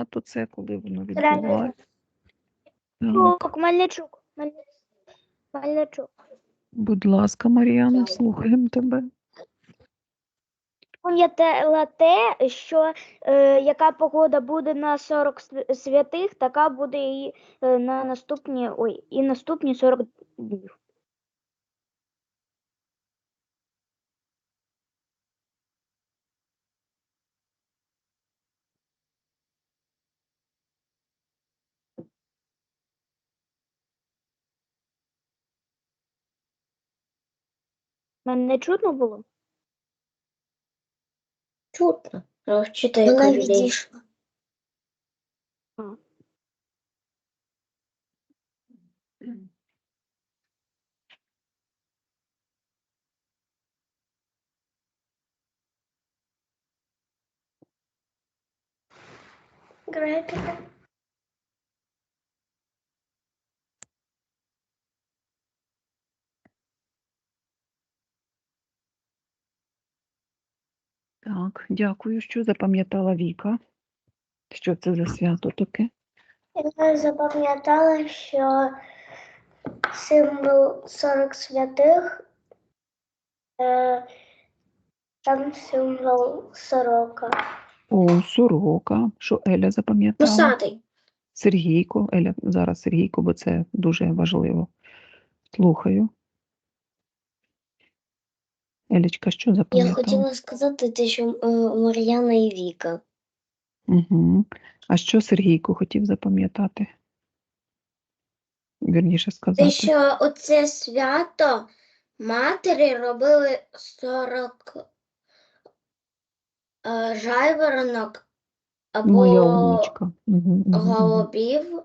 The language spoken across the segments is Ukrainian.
свято це, коли воно відбувається? Так, Чук, Мельничук. Мельничук. Мельничук. будь ласка, Мар'яна, слухаємо тебе. Пам'ятала те, що е, яка погода буде на 40 святих, така буде і е, на наступні, ой, і наступні 40 днів. Мене не чутно було? Чутно. Розчитаю Вона відійшла. Гребіна. Так, дякую, що запам'ятала Віка. Що це за свято таке? Я запам'ятала, що символ 40 святих, е, там символ сорока. О, сорока. Що Еля запам'ятала? Носатий. Сергійко. Еля, зараз Сергійко, бо це дуже важливо. Слухаю. Елічка, що Я хотіла сказати те, що е, Мар'яна і Віка. Угу. А що Сергійко хотів запам'ятати? Вірніше сказати. Те, що оце свято матері робили 40 е, жайворонок Моя або умничка. Угу, голубів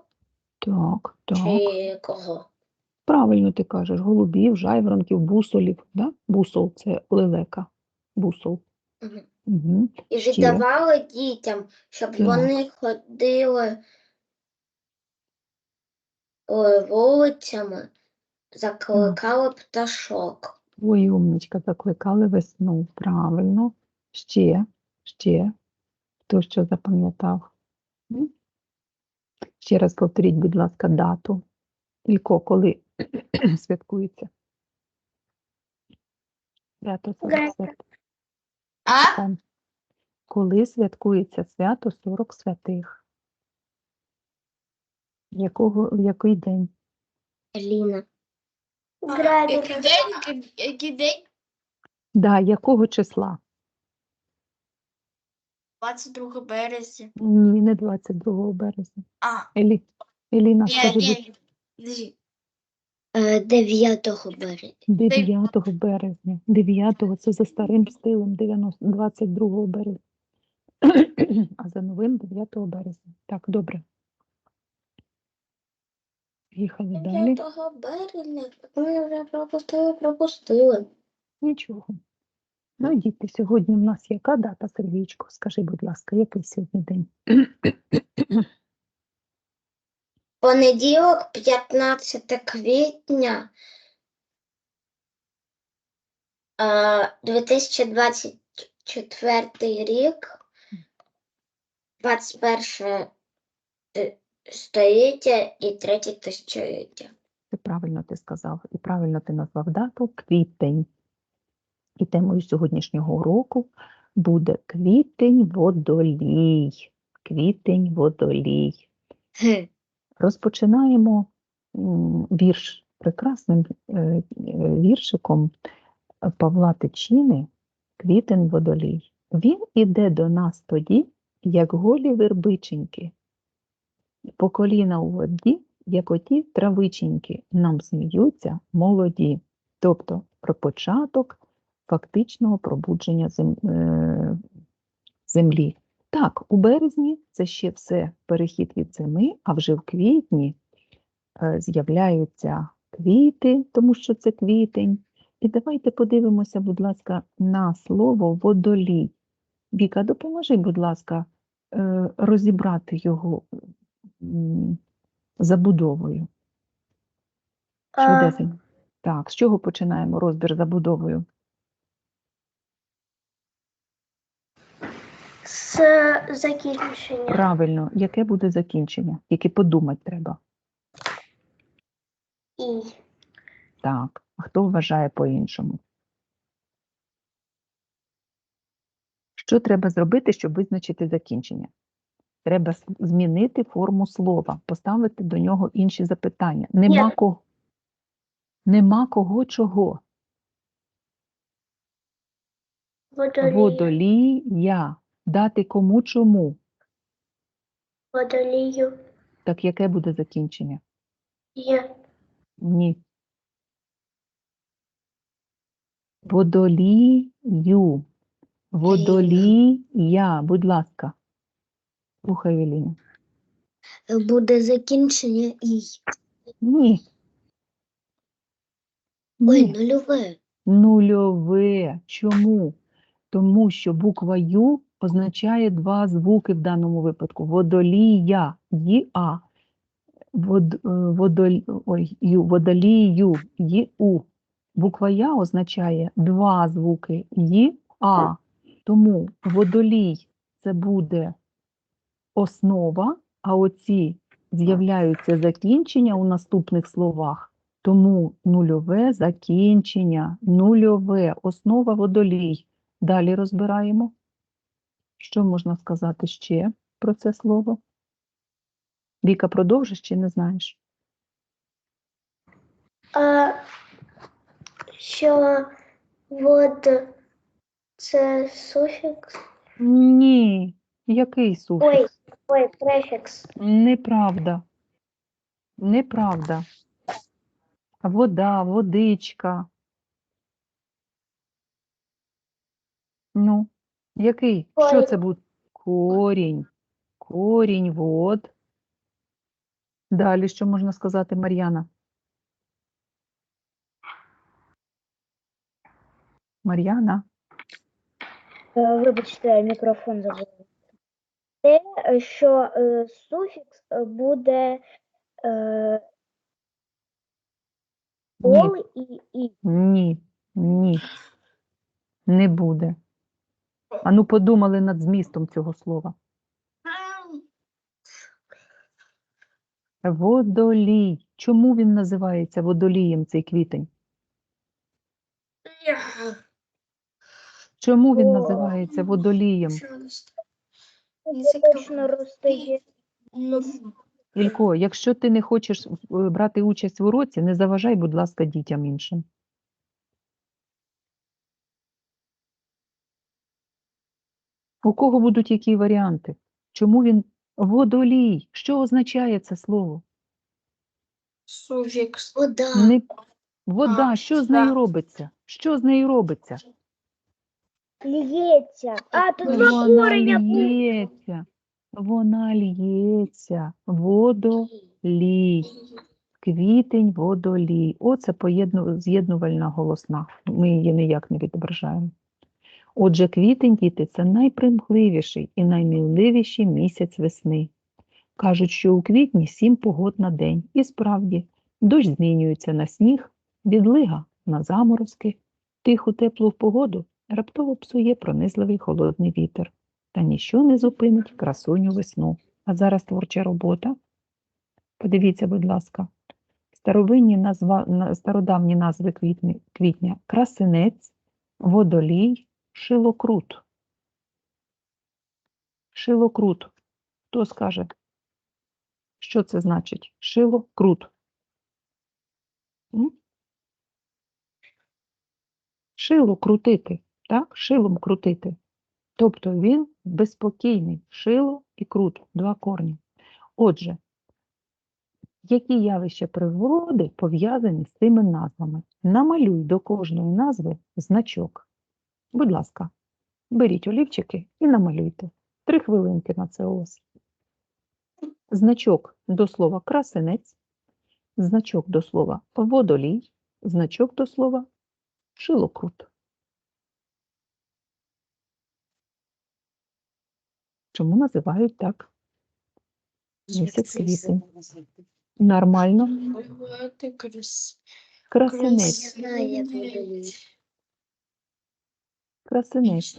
Так, так. чи кого. Правильно ти кажеш, голубів, жайворонків, бусолів. Да? Бусол це лелека. Бусол. Мгм. Угу. І Ще. віддавали дітям, щоб Так. вони ходили ой, вулицями, закликали пташок. Ой, умничка, закликали весну. Правильно. Ще, ще. Хто що запам'ятав? М? Ще раз повторіть, будь ласка, дату. Ілько, коли святкується? Свято Грека. 40 святих. А? Коли святкується свято 40 святих? Якого, в який день? Ліна. Гребіна. день? Який день? Да, якого числа? 22 березня. Ні, не 22 березня. А, Елі, Еліна, скажи, будь 9 Е, березня. 9 березня. 9 це за старим стилем 90, 22 березня. А за новим 9 березня. Так, добре. Їхали далі. 9 березня. Ми вже пропустили, пропустили. Нічого. Ну, діти, сьогодні в нас яка дата, Сергійчко? Скажи, будь ласка, який сьогодні день? Понеділок, 15 квітня е, 2024 рік, 21 е, століття і третє тисячоліття. Це правильно ти сказав, і правильно ти назвав дату квітень. І темою сьогоднішнього уроку буде квітень водолій. Квітень водолій. Розпочинаємо вірш прекрасним е, віршиком Павла Тичини Квітень водолій. Він іде до нас тоді, як голі вербиченьки, по коліна у воді, як оті травиченьки, нам сміються молоді. Тобто про початок фактичного пробудження е, землі. Так, у березні це ще все перехід від зими, а вже в квітні е, з'являються квіти, тому що це квітень. І давайте подивимося, будь ласка, на слово водолій. Віка, допоможи, будь ласка, е, розібрати його забудовою. А, Так, з чого починаємо розбір забудовою? Це закінчення. Правильно, яке буде закінчення? Тільки подумати треба. І. Так, а хто вважає по-іншому? Що треба зробити, щоб визначити закінчення? Треба змінити форму слова, поставити до нього інші запитання. Нема Ні. кого. Нема кого чого. Водолій. Водолія. Дати кому чому. Водолію. Так яке буде закінчення? Є. Ні. Водолію. Водолія. Будь ласка. Слухай, Еліна. Буде закінчення і. Ні. Ой, Ні. нульове. Нульове. Чому? Тому що буква Ю означає два звуки в даному випадку. Водолія. Ї-а. Вод, е, водоль, ой, ю, водолію. Ї-у. Буква Я означає два звуки Ї-а. Тому водолій це буде основа, а оці з'являються закінчення у наступних словах. Тому нульове закінчення, нульове, основа водолій. Далі розбираємо. Що можна сказати ще про це слово? Віка, продовжиш чи не знаєш? А що вод це суфікс? Ні. Який суфікс? Ой, ой, префікс. Неправда. Неправда. Вода, водичка. Ну, який? Що це буде? Корінь. Корінь, вод. Далі що можна сказати, Мар'яна? Мар'яна? Е, Вибачте, мікрофон забув. Те, що е, суфікс буде е, Ні. ол і і. Ні, ні, не буде. Ану, подумали над змістом цього слова. Водолій. Чому він називається водолієм цей квітень? Чому він називається водолієм? Ілько, якщо ти не хочеш е, брати участь в уроці, не заважай, будь ласка, дітям іншим. У кого будуть які варіанти? Чому він водолій? Що означає це слово? Суфікс. Вода. Не... Вода, А, що з нею да. робиться? Що з нею робиться? Лється. А, тут два Вона кореня. лється. Вона лється. Водолій. Квітень, водолій. Оце поєдну... з'єднувальна голосна. Ми її ніяк не відображаємо. Отже, квітень, діти, це найпримхливіший і найміливіший місяць весни. Кажуть, що у квітні сім погод на день. І справді, дощ змінюється на сніг, відлига на заморозки, тиху теплу погоду раптово псує пронизливий холодний вітер. Та ніщо не зупинить красуню весну. А зараз творча робота. Подивіться, будь ласка, старовинні назва, стародавні назви квітня, красинець, водолій, шилокрут. Шилокрут. Хто скаже? Що це значить? Шилокрут. Шило крутити, так? Шилом крутити. Тобто він безспокійний. Шило і крут два корні. Отже, які явища природи пов'язані з цими назвами? Намалюй до кожної назви значок. Будь ласка, беріть олівчики і намалюйте. Три хвилинки на це у вас. Значок до слова красинець, значок до слова водолій, значок до слова шилокрут. Чому називають так? Місяць квітень. Нормально. Красинець. Красинець.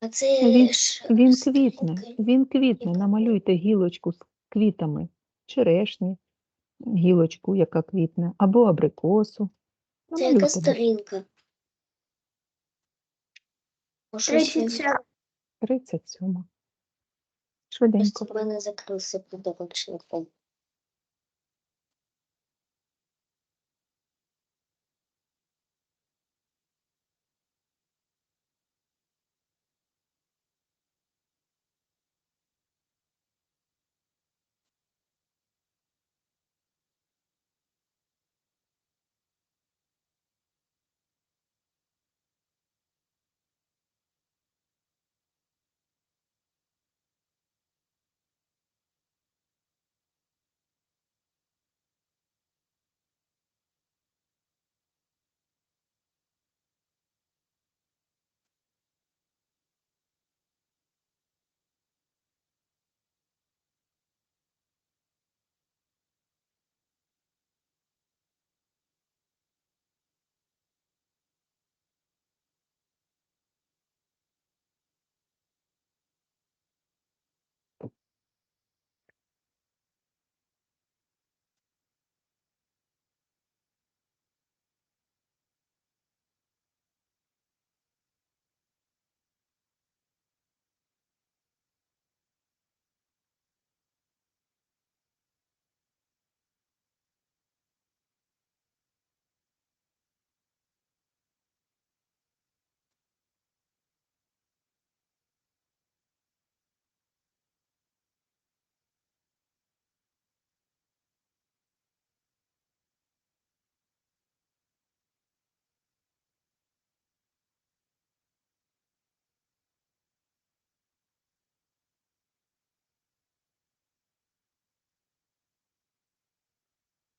А це Він- ж Він квітне, він квітне. Намалюйте гілочку з квітами, черешні, гілочку, яка квітне, або абрикосу. Це яка Намалюйте. сторінка? Може, ще 37. 37. Швиденько. просто в мене закрився підручником.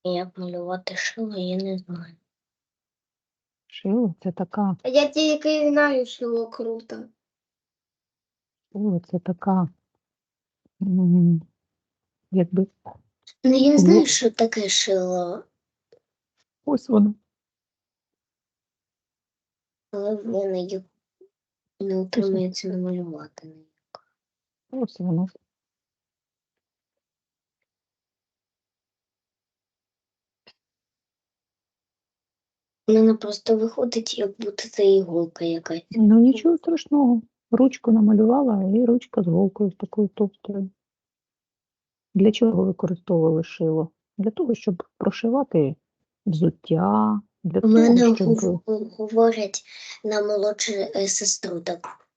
Як малювати шило, я не знаю. Шило це така, Я тільки знаю, що круто. шило це така, м, якби Ну, я Ну. знаю, що таке шило, ось воно. але в мене їх не утримується намалювати. Ось воно. Мене просто виходить, як будто це іголка якась. Ну нічого страшного. Ручку намалювала і ручка з голкою з такою товстою. Для чого використовували шило? Для того, щоб прошивати взуття, для У мене того, щоб говорять на молодшу е, сестру так.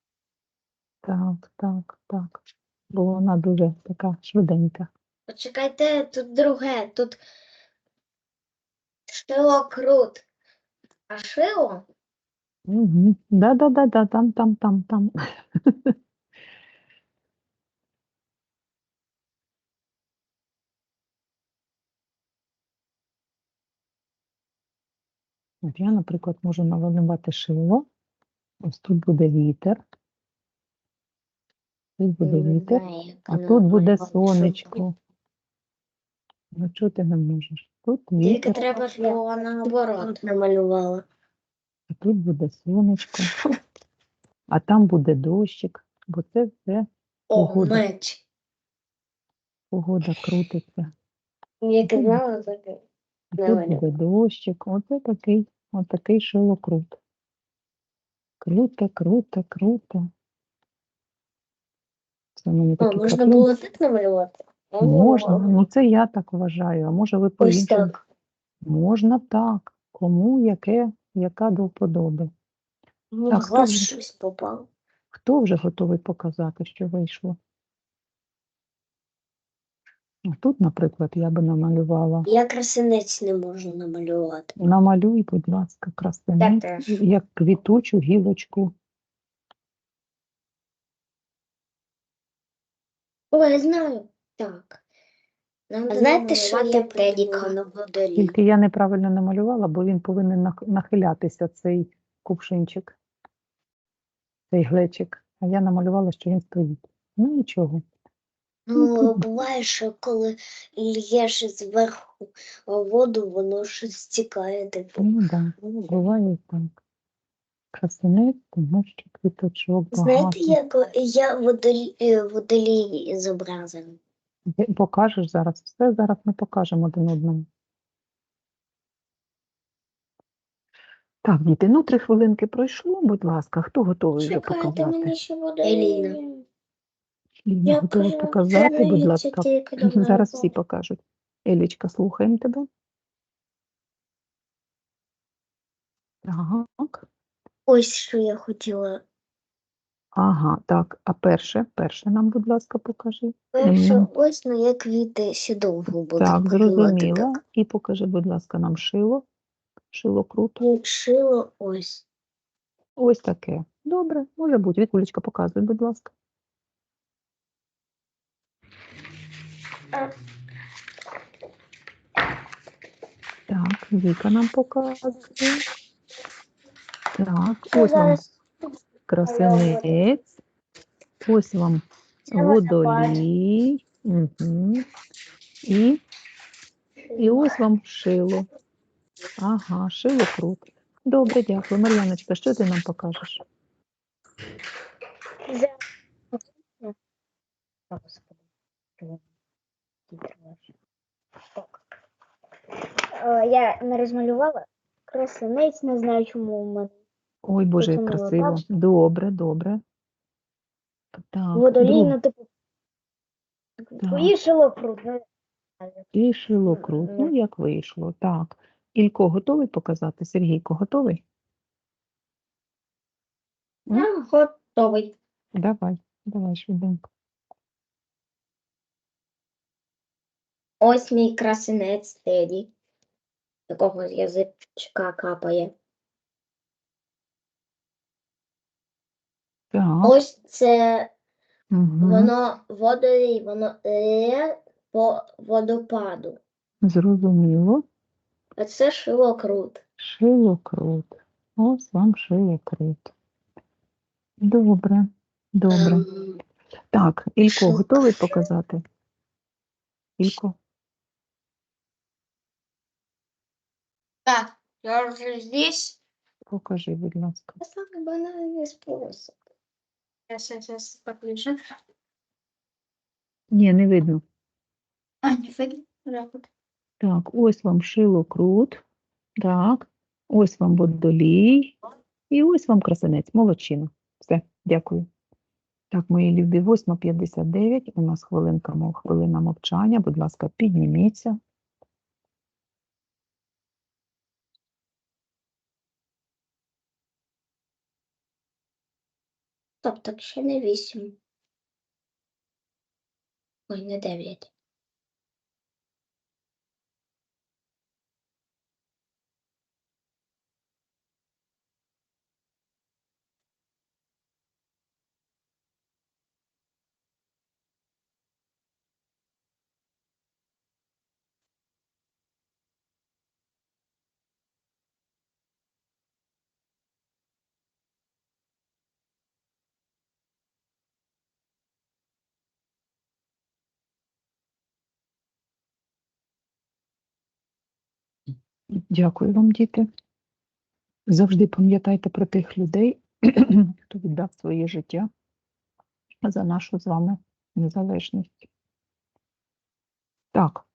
так, так, так. Бо вона дуже така швиденька. Почекайте, тут друге, тут шило крут. А шило? Угу. Да, да, да, да, там, там, там, там. От я, наприклад, можу намалювати шило. Ось тут буде вітер. Тут буде вітер, а тут буде сонечко. Ну, чого ти не можеш? Тут Тільки вітер, треба ж було наоборот. Намалювала. а тут буде сонечко, а там буде дощик, бо це все О, Погода. меч. погода крутиться. Як Мгм. знала, так. А Давай, Тут буде дощик. Оце такий, отакий шилокрут. Круто, круто, круто. Це мені О, можна картинки. було так намалювати? Можна, ну це я так вважаю, а може ви так. Можна так. Кому яке, яка до вподоби. Мені Так, добре. щось попало. Хто вже готовий показати, що вийшло? Тут, наприклад, я би намалювала. Я красинець не можу намалювати. Намалюй, будь ласка, красиву, теж. як квітучу гілочку. О, я знаю. Так. Нам А знаєте, що я на водорі? Тільки я неправильно намалювала, бо він повинен нах- нахилятися, цей кувшинчик, цей глечик. А я намалювала, що він стоїть. Ну нічого. Ну, буває, що коли л'єш зверху воду, воно щось стікає, типу. Ну так, да, буває і так. Красинець, тому що квіточок багато. Знаєте, як я водолі, е, водолій зобразив? Покажеш зараз все, зараз ми покажемо один одному. Так, діти, ну три хвилинки пройшло, будь ласка, хто готовий вже Чекайте, показати? мені ще буде. Еліна. Ліна Я готова кажу, показати, будь ласка. тільки до Зараз всі покажуть. Елічка, слухаємо тебе. Так. Ось що я хотіла. Ага, так. А перше, перше нам, будь ласка, покажи. Перше, ось моє квіти ще довго будуть Так, зрозуміла. І покажи, будь ласка, нам шило. Шило круто. Шило ось. Ось таке. Добре, може бути. Вікулечка, показуй, будь ласка. Так, Віка нам показує. Так, ось вам красинець. Ось вам водолій. Угу. І, і ось вам шило. Ага, шило круто. Добре, дякую. Мар'яночка, що ти нам покажеш? Е, Я не розмалювала. Красинець, не знаю, чому у мене. Ой, Боже, як красиво. Добре, добре. Так, Водолій, друг- ну типу. Ну, І шило круто. Ну, як вийшло. Так. Ілько готовий показати? Сергійко готовий? М? Я готовий. Давай, давай швиденько. Ось мій красинець Теді. Такого з язичка капає. Так. Ось це Угу. воно водолій, воно е по водопаду. Зрозуміло. А це шило крут. Шило круто. Ось вам шило круто. Добре, добре. Ем, Так, Ілько, готовий показати? Ілько, Так, я вже здесь. покажи, будь ласка. Так, банальний спосіб. Сейчас, сейчас поближе. Ні, не видно. А, не видно? Так. Так, ось вам шило крут. Так, ось вам водолій. І ось вам красинець. Молодчина. Все, дякую. Так, мої любі, 8.59. У нас хвилинка, мов хвилина мовчання. Будь ласка, підніміться. Так ще не вісім. Ой, не дев'ять. Дякую вам, діти. Завжди пам'ятайте про тих людей, хто віддав своє життя за нашу з вами незалежність. Так,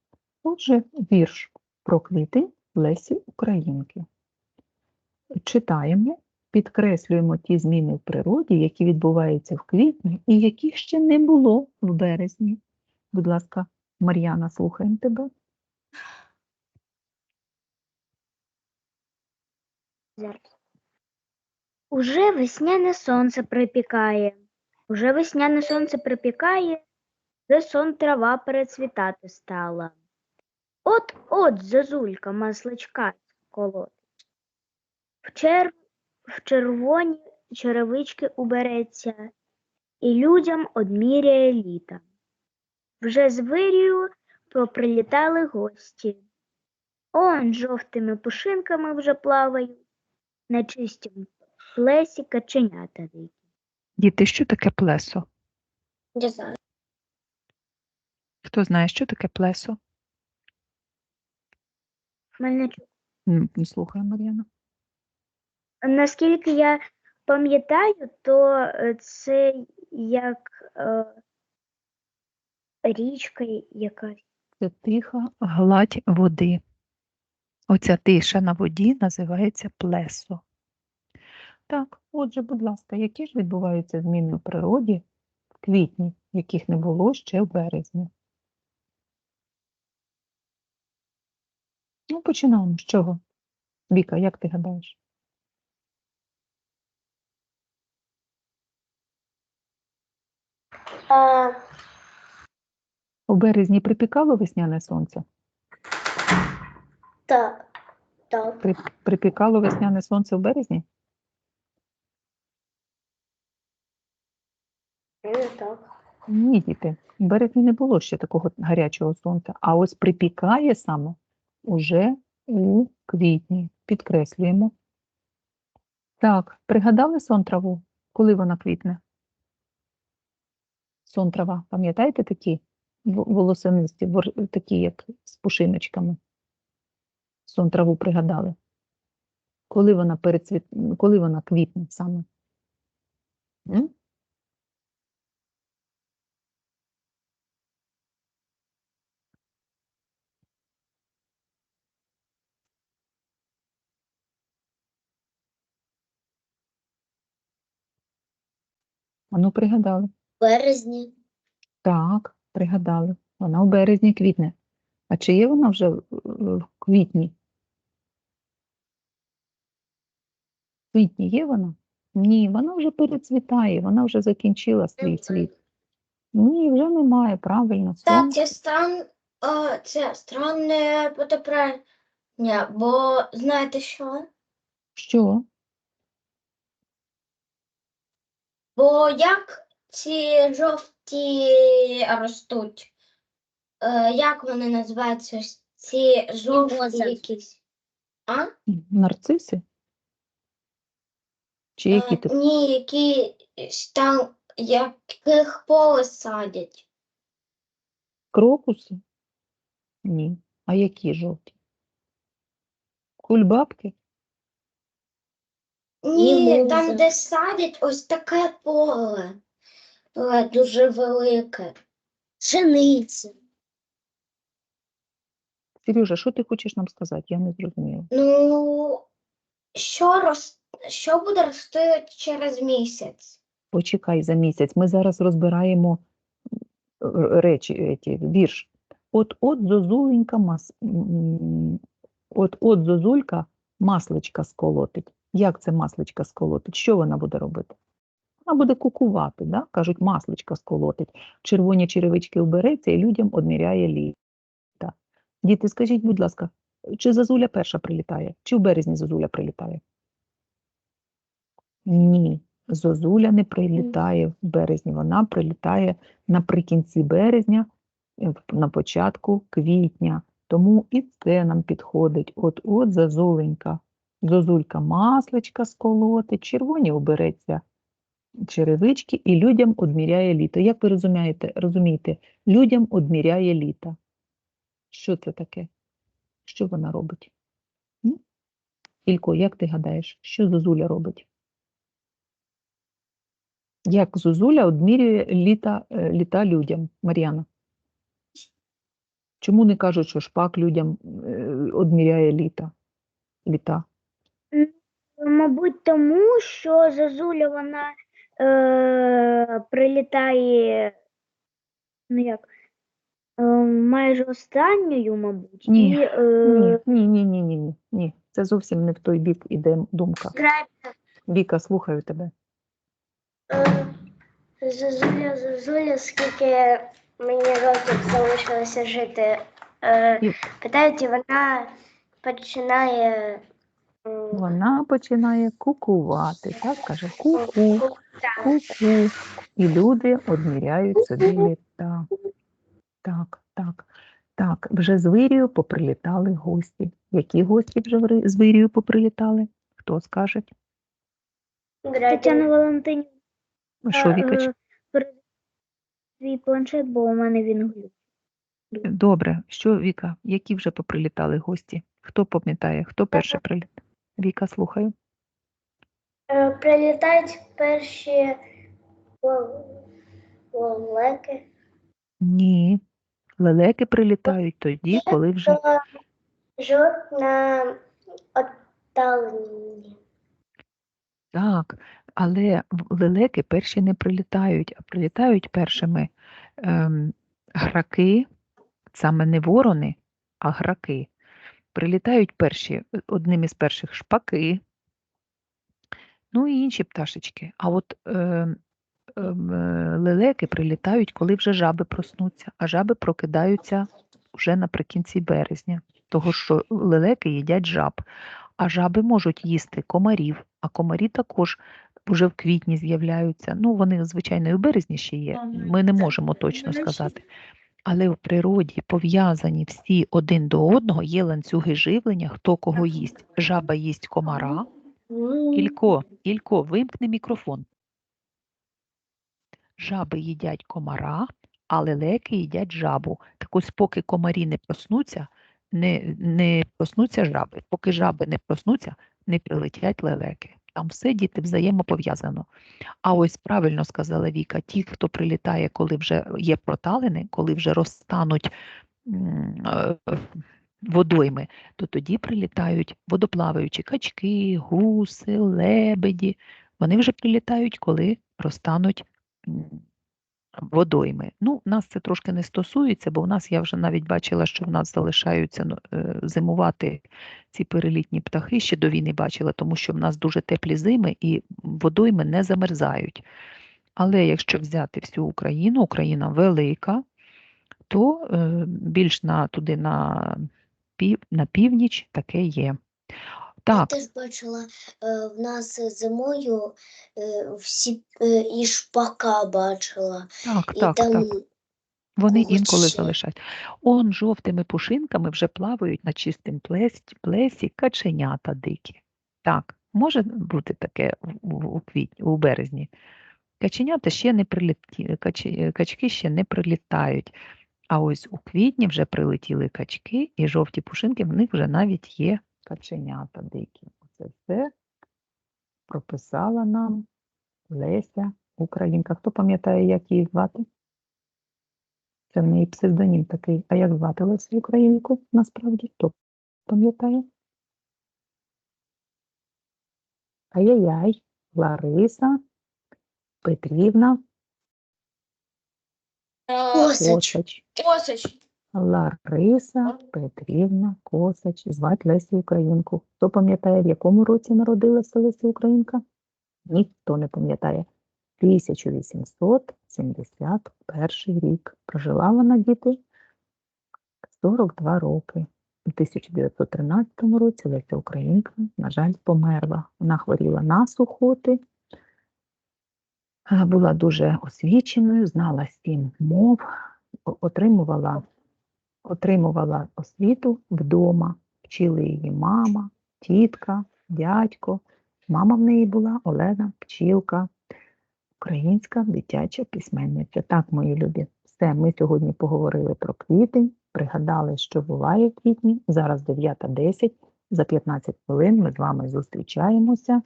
отже, вірш про квітень Лесі Українки. Читаємо, підкреслюємо ті зміни в природі, які відбуваються в квітні і яких ще не було в березні. Будь ласка, Мар'яна, слухаємо тебе. Зараз. Уже весняне сонце припікає, уже весняне сонце припікає, вже сон трава перецвітати стала. От от зозулька масличка колотить. В, чер... в червоні черевички убереться, і людям одміряє літа. Вже з вирію поприлітали гості. Он жовтими пушинками вже плавають на чистім плесі каченята дикі. Діти, що таке плесо? Я знаю. Хто знає, що таке плесо? Хмельничук. М, Не слухає Мар'яна. наскільки я пам'ятаю, то е, це як е, річка якась. Це тиха гладь води. Оця тиша на воді називається плесо. Так, отже, будь ласка, які ж відбуваються зміни у природі в квітні, яких не було ще в березні? Ну, починаємо. З чого? Віка, як ти гадаєш? У березні припікало весняне сонце? Так. Так. При, припікало весняне сонце в березні? Ну, так. Ні, діти, в березні не було ще такого гарячого сонця, а ось припікає саме уже у квітні. Підкреслюємо. Так, пригадали сон траву, коли вона квітне? Сон трава, пам'ятаєте такі волосинисті, такі, як з пушиночками? Сон траву пригадали. Коли вона перецвіт... коли вона квітне саме? М? А ну, пригадали. В березні. Так, пригадали. Вона в березні квітне. А чи є вона вже в квітні? Квітні є вона? Ні, вона вже перецвітає, вона вже закінчила свій цвіт. Ні, вже немає, правильно. Так, це стран, о, це странне потеплення, бо знаєте що? Що? Бо як ці жовті ростуть? Е, як вони називаються? Ці жовті якісь. А? Нарциси? Чи які Е, ти? Ні, які там, яких поле садять. Крокуси? Ні. А які жовті? Кульбабки? Ні, там, де садять, ось таке поле. е, Дуже велике. Пшениця. Сережа, що ти хочеш нам сказати? Я не зрозуміла. Ну, що, рос... що буде рости через місяць? Почекай за місяць. Ми зараз розбираємо речі, еті, вірш. От от зозуленька мас... от от зозулька масличка сколотить. Як це масличка сколотить? Що вона буде робити? Вона буде кукувати, да? кажуть, масличка сколотить. Червоні черевички вбереться і людям одміряє літа. Діти, скажіть, будь ласка, чи зозуля перша прилітає? Чи в березні зозуля прилітає? Ні, зозуля не прилітає в березні, вона прилітає наприкінці березня, е, на початку квітня. Тому і це нам підходить. От-от зозуленька, зозулька масличка сколотить, червоні обереться черевички і людям одміряє літо. Як ви розумієте, розумієте, людям одміряє літо. Що це таке? Що вона робить? Ілько, як ти гадаєш, що зозуля робить? Як Зозуля одмірює літа, е, літа людям, Мар'яна? Чому не кажуть, що шпак людям е, одміряє літа? літа? Мабуть, тому що зозуля вона е, прилітає, ну як, е, майже останньою, мабуть. Ні, І, е, Ні, ні, ні, ні, ні, ні, ні. Це зовсім не в той бік іде думка. Віка, слухаю тебе. Е, Зозуля, Зозуля, скільки мені років залишилося жити. Е, Питають, і вона починає Вона починає кукувати, так каже ку-ку, ку- ку-ку. І люди одміряють собі літа. Так, так, так. Вже з Вирію поприлітали гості. Які гості вже з Вирію поприлітали? Хто скаже? Тетяна Валентинівна, Що, Вікач? е, свій планшет, бо у мене він глюк. Добре, що Віка, які вже поприлітали гості? Хто пам'ятає, хто перший приліт? Віка, слухаю. Е, Прилітають перші лелеки. Ні. Лелеки прилітають тоді, коли вже Жовт на віддаленні. Так, але лелеки перші не прилітають, а прилітають першими ем, граки, саме не ворони, а граки. Прилітають перші, е, одним із перших шпаки, ну і інші пташечки. А от ем, е, лелеки прилітають, коли вже жаби проснуться, а жаби прокидаються вже наприкінці березня, того що лелеки їдять жаб. А жаби можуть їсти комарів, а комарі також вже в квітні з'являються. Ну, вони, звичайно, і в березні ще є. Ми не можемо точно сказати. Але в природі пов'язані всі один до одного, є ланцюги живлення, хто кого їсть. Жаба їсть комара. Ілько, Ілько, вимкни мікрофон. Жаби їдять комара, а лелеки їдять жабу. Так ось поки комарі не проснуться, не, не проснуться жаби. Поки жаби не проснуться, не прилетять лелеки. Там все діти взаємопов'язано. А ось правильно сказала Віка, ті, хто прилітає, коли вже є проталини, коли вже розтануть е, водойми, то тоді прилітають водоплаваючі качки, гуси, лебеді. Вони вже прилітають, коли розтануть водойми. Ну, нас це трошки не стосується, бо у нас я вже навіть бачила, що в нас залишаються ну, е, зимувати ці перелітні птахи. Ще до війни бачила, тому що в нас дуже теплі зими і водойми не замерзають. Але якщо взяти всю Україну, Україна велика, то е, більш на туди на, пів, на північ таке є. Я Так, теж бачила, е, в нас зимою е, всі е, і шпака бачила. так, І так, там так. Вони когось інколи ще. залишають. Он жовтими пушинками вже плавають на чистим плесі, плесі каченята дикі. Так, може бути таке у, у, квітні, у березні. Каченята ще не прилеті, качі, качки ще не прилітають. А ось у квітні вже прилетіли качки, і жовті пушинки, в них вже навіть є каченята дикі. Це все прописала нам Леся Українка. Хто пам'ятає, як її звати? Це в неї псевдонім такий. А як звати Лесю Українку насправді? Хто пам'ятає? Ай-яй-яй, Лариса Петрівна Косач. Косач. Лариса Петрівна Косач. Звать Лесю Українку. Хто пам'ятає, в якому році народилася Леся Українка? Ніхто не пам'ятає. 1871 рік. Прожила вона діти 42 роки. У 1913 році Леся Українка, на жаль, померла. Вона хворіла на сухоти, була дуже освіченою, знала сім мов, отримувала, отримувала освіту вдома. Вчили її мама, тітка, дядько. Мама в неї була Олена Пчілка, українська дитяча письменниця. Так, мої любі, все, ми сьогодні поговорили про квітень, пригадали, що буває в квітні. Зараз 9.10. За 15 хвилин ми з вами зустрічаємося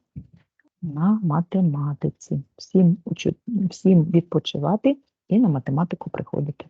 на математиці. Всім, всім відпочивати і на математику приходити.